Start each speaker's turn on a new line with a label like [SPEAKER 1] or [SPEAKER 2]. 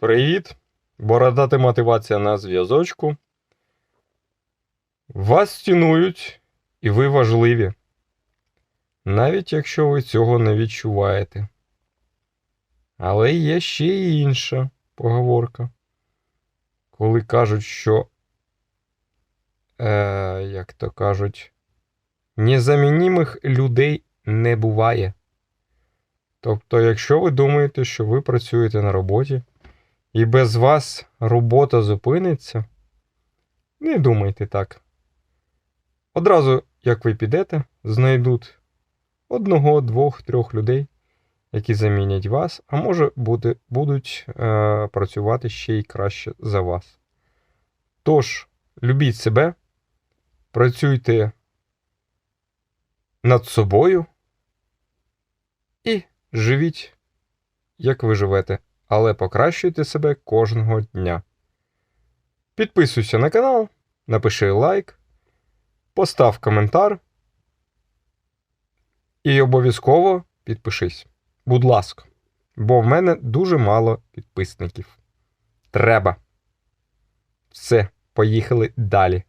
[SPEAKER 1] Привіт! Бородата мотивація на зв'язочку. Вас цінують і ви важливі. Навіть якщо ви цього не відчуваєте. Але є ще й інша поговорка. Коли кажуть, що, е, як то кажуть, незамінімих людей не буває. Тобто, якщо ви думаєте, що ви працюєте на роботі, і без вас робота зупиниться, не думайте так. Одразу, як ви підете, знайдуть одного, двох, трьох людей, які замінять вас, а може бути, будуть е, працювати ще й краще за вас. Тож, любіть себе, працюйте над собою і живіть, як ви живете але покращуйте себе кожного дня. Підписуйся на канал, напиши лайк, постав коментар і обов'язково підпишись. Будь ласка, бо в мене дуже мало підписників. Треба. Все, поїхали далі.